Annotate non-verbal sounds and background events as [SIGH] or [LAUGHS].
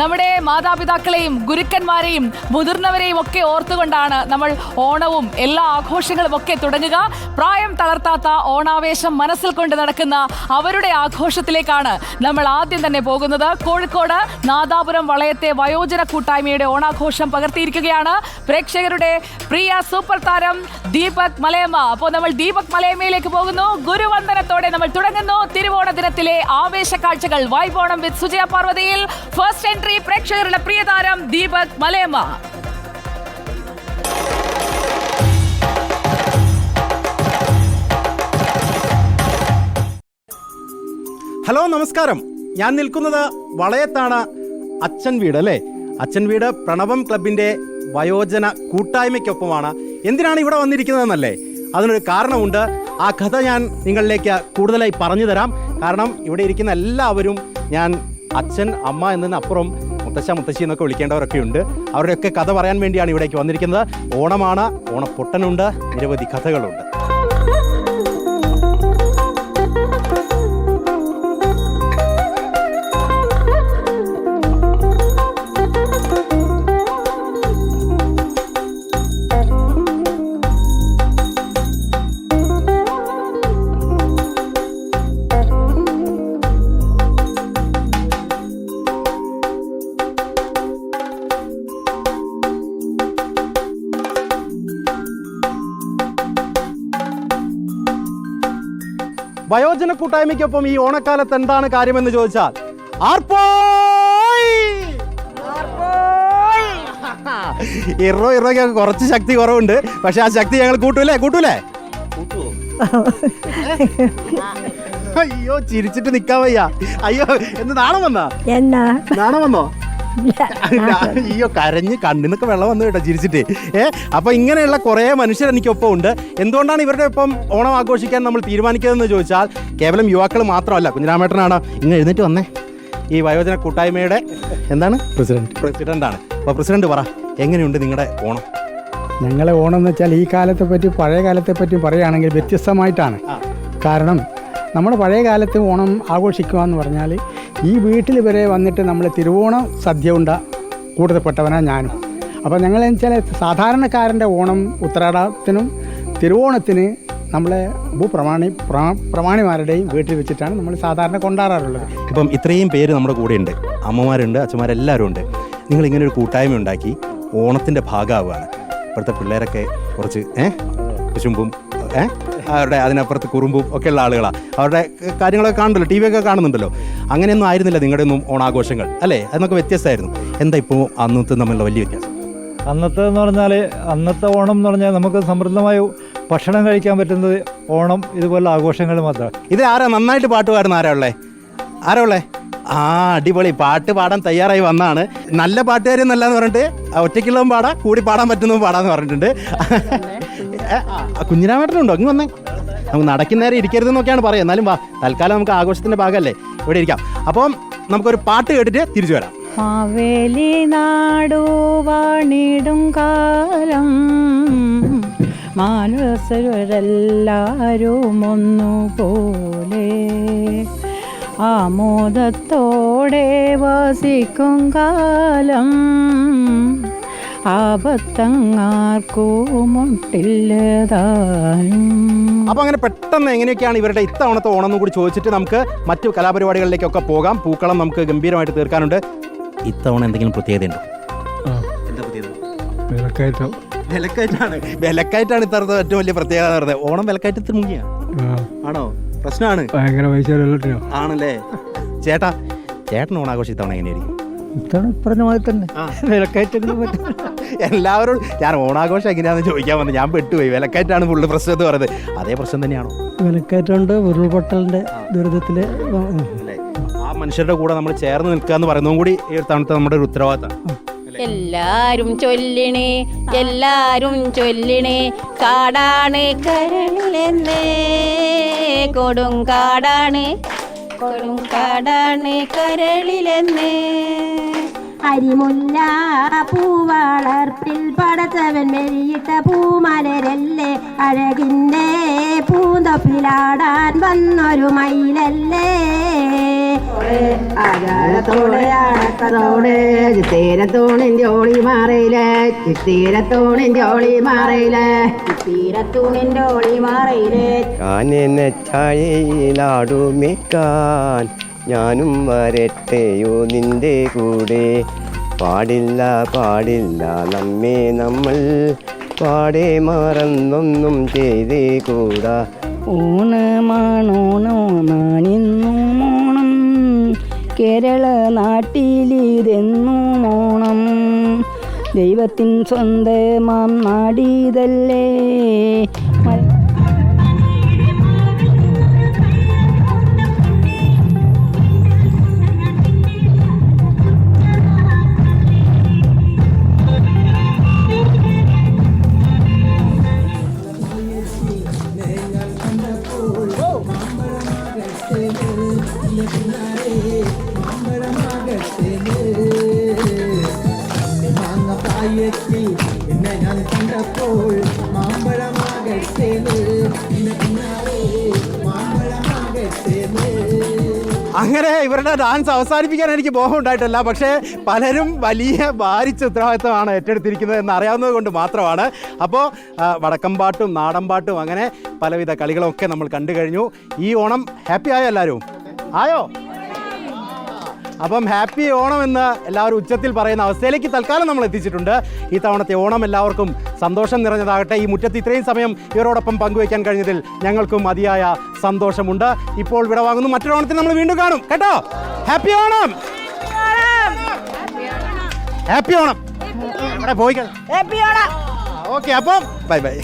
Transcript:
നമ്മുടെ മാതാപിതാക്കളെയും ഗുരുക്കന്മാരെയും മുതിർന്നവരെയും ഒക്കെ ഓർത്തുകൊണ്ടാണ് നമ്മൾ ഓണവും എല്ലാ ആഘോഷങ്ങളും ഒക്കെ തുടങ്ങുക. പ്രായം തളർത്താത്ത ഓണാവേശം മനസ്സിൽ കൊണ്ട് നടക്കുന്ന അവരുടെ ആഘോഷത്തിലേക്കാണ് നമ്മൾ ആദ്യം തന്നെ പോകുന്നത്. കോഴിക്കോട് നാദാപുരം വളയത്തെ വയോജന കൂട്ടായ്മയുടെ ഓണാഘോഷം പകർത്തിയിരിക്കുകയാണ്. പ്രേക്ഷകരുടെ പ്രിയ സൂപ്പർ താരം ദീപക് മലയമ്മ. അപ്പോൾ നമ്മൾ ദീപക് മലയമ്മയിലേക്ക് പോകുന്നു. ഗുരുവന്ദനത്തോടെ നമ്മൾ തുടങ്ങുന്നു. തിരുവോണ ദിനത്തിലെ ആവേശ കാഴ്ചകൾ. വൈബോണം വിത്ത് സുജയ പാർവതിയിൽ. ഫസ്റ്റ് എൻട്രി പ്രേക്ഷകരുടെ പ്രിയ താരം ദീപക് മലയമ്മ. ഹലോ നമസ്കാരം. ഞാൻ നിൽക്കുന്നത് വളയത്താണ് അച്ഛൻ വീട് അല്ലേ? അച്ഛൻ വീട് പ്രണവം ക്ലബിന്റെ വയോജന കൂട്ടായ്മയ്ക്കൊപ്പമാണ്. എന്തിനാണ് ഇവിടെ വന്നിരിക്കുന്നതെന്നല്ലേ? അതിനൊരു കാരണമുണ്ട്. ആ കഥ ഞാൻ നിങ്ങളിലേക്ക് കൂടുതലായി പറഞ്ഞു തരാം. കാരണം ഇവിടെ ഇരിക്കുന്ന എല്ലാവരും ഞാൻ അച്ഛൻ അമ്മ എന്നതിനപ്പുറം മുത്തശ്ശ മുത്തശ്ശി എന്നൊക്കെ വിളിക്കേണ്ടവരൊക്കെ ഉണ്ട്. അവരുടെയൊക്കെ കഥ പറയാൻ വേണ്ടിയാണ് ഇവിടേക്ക് വന്നിരിക്കുന്നത്. ഓണമാണ് ഓണപ്പൊട്ടനുണ്ട് നിരവധി കഥകളുണ്ട്. വയോജന കൂട്ടായ്മയ്ക്കൊപ്പം ഈ ഓണക്കാലത്ത് എന്താണ് കാര്യമെന്ന് ചോദിച്ചാൽ [LAUGHS] ഇറോ ഇറോ ഇറോയ്ക്ക് കുറച്ച് ശക്തി കുറവുണ്ട്. പക്ഷെ ആ ശക്തി ഞങ്ങൾ കൂട്ടൂലേ? കൂട്ടൂലേ? അയ്യോ ചിരിച്ചിട്ട് നിക്കാൻ വയ്യ. അയ്യോ എന്ത് നാണം വന്നാ? എന്നാ? നാണം വന്നോ? അയ്യോ കരഞ്ഞ് കണ്ണിന്നൊക്കെ വെള്ളം വന്നു കേട്ടോ ചിരിച്ചിട്ട്. ഏ അപ്പൊ ഇങ്ങനെയുള്ള കുറെ മനുഷ്യർ എനിക്കൊപ്പം ഉണ്ട് എന്തുകൊണ്ടാണ് ഇവരുടെ ഒപ്പം ഓണം ആഘോഷിക്കാൻ നമ്മൾ തീരുമാനിക്കുന്നതെന്ന് ചോദിച്ചാൽ കേവലം യുവാക്കൾ മാത്രമല്ല കുഞ്ഞിരാമേട്ടനാണ്. ഇങ്ങ് എഴുന്നേറ്റ് വന്നേ. ഈ വയോജന കൂട്ടായ്മയുടെ എന്താണ്? പ്രസിഡന്റ്. പ്രസിഡന്റ് ആണ് അപ്പോൾ പ്രസിഡന്റ് പറ എങ്ങനെയുണ്ട് നിങ്ങളുടെ ഓണം? ഞങ്ങളെ ഓണം എന്ന് വെച്ചാൽ ഈ കാലത്തെ പറ്റി പഴയ കാലത്തെ പറ്റി പറയുകയാണെങ്കിൽ വ്യത്യസ്തമായിട്ടാണ്. കാരണം നമ്മുടെ പഴയ കാലത്ത് ഓണം ആഘോഷിക്കുക എന്ന് പറഞ്ഞാൽ ഈ വീട്ടിൽ വരെ വന്നിട്ട് നമ്മൾ തിരുവോണം സദ്യ ഉണ്ട കൂട്ടത്തിൽപ്പെട്ടവനാണ് ഞാനും. അപ്പോൾ ഞങ്ങൾ വെച്ചാൽ സാധാരണക്കാരന്റെ ഓണം ഉത്രാടത്തിനും തിരുവോണത്തിന് നമ്മളെ ഭൂപ്രമാണി പ്രമാ- പ്രമാണിമാരുടെയും വീട്ടിൽ വെച്ചിട്ടാണ് നമ്മൾ സാധാരണ കൊണ്ടാടാറുള്ളത്. ഇപ്പം ഇത്രയും പേര് നമ്മുടെ കൂടെ ഉണ്ട് അമ്മമാരുണ്ട് അച്ഛന്മാരെല്ലാവരും ഉണ്ട്. നിങ്ങൾ ഇങ്ങനെ ഒരു കൂട്ടായ്മ ഉണ്ടാക്കി ഓണത്തിന്റെ ഭാഗമാവുകയാണ്. ഇപ്പോഴത്തെ പിള്ളേരൊക്കെ കുറച്ച് ഏഹ് കുശുമ്പും ഏ? അവരുടെ അതിനപ്പുറത്ത് കുറുമ്പും ഒക്കെയുള്ള ആളുകളാണ് അവരുടെ കാര്യങ്ങളൊക്കെ കാണുന്നുണ്ടല്ലോ ടി വി ഒക്കെ കാണുന്നുണ്ടല്ലോ. അങ്ങനെയൊന്നും ആയിരുന്നില്ല നിങ്ങളുടെ ഒന്നും ഓണാഘോഷങ്ങൾ അല്ലേ? അതൊക്കെ വ്യത്യസ്തമായിരുന്നു. എന്താ ഇപ്പോൾ അന്നത്തെ തമ്മിലുള്ള വലിയ വ്യത്യാസം? അന്നത്തെ എന്ന് പറഞ്ഞാൽ അന്നത്തെ ഓണം എന്ന് പറഞ്ഞാൽ നമുക്ക് സമൃദ്ധമായ ഭക്ഷണം കഴിക്കാൻ പറ്റുന്നത് ഓണം ഇതുപോലുള്ള ആഘോഷങ്ങൾ മാത്രമാണ് ഇത് ആരാ? നന്നായിട്ട് പാട്ട് പാടുന്ന ആരാ ഉള്ളേ? ആരാ ഉള്ളേ? ആ അടിപൊളി. പാട്ട് പാടാൻ തയ്യാറായി വന്നാണ്. നല്ല പാട്ടുകാരി എന്നല്ലാന്ന് പറഞ്ഞിട്ട് ആ, ഒറ്റയ്ക്കുള്ളതും പാടാം കൂടി പാടാൻ പറ്റുന്നതും പാടാന്ന് പറഞ്ഞിട്ടുണ്ട്. കുഞ്ഞിരാമേട്ടനുണ്ടോ? ഇങ്ങ് വന്നേ. നമുക്ക് നടക്കുന്നേരം ഇരിക്കരുതെന്നൊക്കെയാണ് പറയുക. എന്നാലും വാ തൽക്കാലം നമുക്ക് ആഘോഷത്തിന്റെ ഭാഗമല്ലേ? ഇവിടെ ഇരിക്കാം. അപ്പം നമുക്കൊരു പാട്ട് കേട്ടിട്ട് തിരിച്ചു വരാം. മാവേലി നാടോ വാണിടും കാലം. മാനസരെല്ലാരും ഒന്നുപോലെ ആമോദത്തോടെ വസിക്കും കാലം. അപ്പോൾ അങ്ങനെ പെട്ടെന്ന് എങ്ങനെയൊക്കെയാണ് ഇവരുടെ ഇത്തവണത്തെ ഓണം എന്ന് കൂടി ചോദിച്ചിട്ട് നമുക്ക് മറ്റു കലാപരിപാടികളിലേക്കൊക്കെ പോകാം. പൂക്കളം നമുക്ക് ഗംഭീരമായിട്ട് തീർക്കാനുണ്ട്. ഇത്തവണ എന്തെങ്കിലും പ്രത്യേകതയുണ്ടോ? എന്താ പ്രത്യേകത? വിലക്കയറ്റാണ്. വിലക്കയറ്റാണ് ഇത്തവണത്തെ ഏറ്റവും വലിയ പ്രത്യേകത എന്ന് പറയുന്നത്. ഓണം വിലക്കയറ്റത്തിൽ ആണോ? പ്രശ്നമാണ് ഭയങ്കര ആണല്ലേ? ചേട്ടാ ചേട്ടൻ ഓണാഘോഷം ഇത്തവണ എങ്ങനെയായിരിക്കും? ഇത്തവണ പറഞ്ഞ മാതിരി തന്നെ. ആ. വിലക്കയറ്റം പറ്റും. എല്ലാവരും ഞാൻ ഓണാഘോഷം എങ്ങനെയാണെന്ന് ചോദിക്കാൻ വന്നത് ഞാൻ പെട്ടുപോയി. വിലക്കയറ്റാണ് ഫുള്ള് പ്രശ്നം എന്ന് പറയുന്നത്. അതേ പ്രശ്നം തന്നെയാണോ? വിലക്കയറ്റമുണ്ട് ഉരുൾപൊട്ടലിന്റെ ദുരിതത്തിൽ ആ മനുഷ്യരുടെ കൂടെ നമ്മൾ ചേർന്ന് നിൽക്കുക എന്ന് പറയുന്നതും കൂടി ഈ ഒരു തവണത്തെ നമ്മുടെ ഒരു ഉത്തരവാദിത്തമാണ്. എല്ലാരും ചൊല്ലിണേ എല്ലാരും ചൊല്ലിണേ കാടാണ് കരളിലെന്നേ കൊടും കാടാണ് കൊടും കാടാണ് കരളിലെന്ന്. അരിമുല്ല പൂവളർപ്പിൽ പടച്ചവൻ മെരിയിട്ട പൂമലരല്ലേ. അഴകിന്റെ പൂന്തൊപ്പിലാടാൻ വന്നൊരു മയിലല്ലേ. ആചാരത്തോടെ ഓളി ചിത്തീരത്തൂണിൻ ജോളി മാറയിലെ ചിത്തീരത്തൂണിൻ ജോളി മാറയിലെ ചിത്തീരത്തൂണിൻ ജോളി മാറയിലെ കാനന ഛായയിലാടുമിക്കാൻ ഞാനും വരട്ടെയോ നിന്റെ കൂടെ? പാടില്ല പാടില്ല നമ്മെ നമ്മൾ പാടെ മറന്നൊന്നും ചെയ്തേ കൂടാ ഓണമാണോണമാണിന്നും കേരള നാട്ടിലിതെന്നും ഓണം ദൈവത്തിൻ സ്വന്തമാം അങ്ങനെ ഇവരുടെ ഡാൻസ് അവസാനിപ്പിക്കാൻ എനിക്ക് ബോഹം ഉണ്ടായിട്ടല്ല. പക്ഷേ പലരും വലിയ ഭാരിച്ച ഉത്തരവാദിത്തമാണ് ഏറ്റെടുത്തിരിക്കുന്നത് എന്ന് അറിയാവുന്നത് കൊണ്ട് മാത്രമാണ്. അപ്പോൾ വടക്കം പാട്ടും നാടൻ പാട്ടും അങ്ങനെ പലവിധ കളികളൊക്കെ നമ്മൾ കണ്ടു കഴിഞ്ഞു. ഈ ഓണം ഹാപ്പി ആയോ എല്ലാവരും? ആയോ? അപ്പം ഹാപ്പി ഓണം എന്ന് എല്ലാവരും ഉച്ചത്തിൽ പറയുന്ന അവസ്ഥയിലേക്ക് തൽക്കാലം നമ്മൾ എത്തിച്ചിട്ടുണ്ട്. ഈ തവണത്തെ ഓണം എല്ലാവർക്കും സന്തോഷം നിറഞ്ഞതാകട്ടെ. ഈ മുറ്റത്ത് ഇത്രയും സമയം ഇവരോടൊപ്പം പങ്കുവയ്ക്കാൻ കഴിഞ്ഞതിൽ ഞങ്ങൾക്കും അതിയായ സന്തോഷമുണ്ട്. ഇപ്പോൾ വിടവാങ്ങുന്നു മറ്റൊരു ഓണത്തിന് നമ്മൾ വീണ്ടും കാണും. കേട്ടോ? ഹാപ്പി ഓണം! ഹാപ്പി ഓണം! ഇവിടെ പോയി? ഓക്കെ അപ്പം ബൈ ബൈ.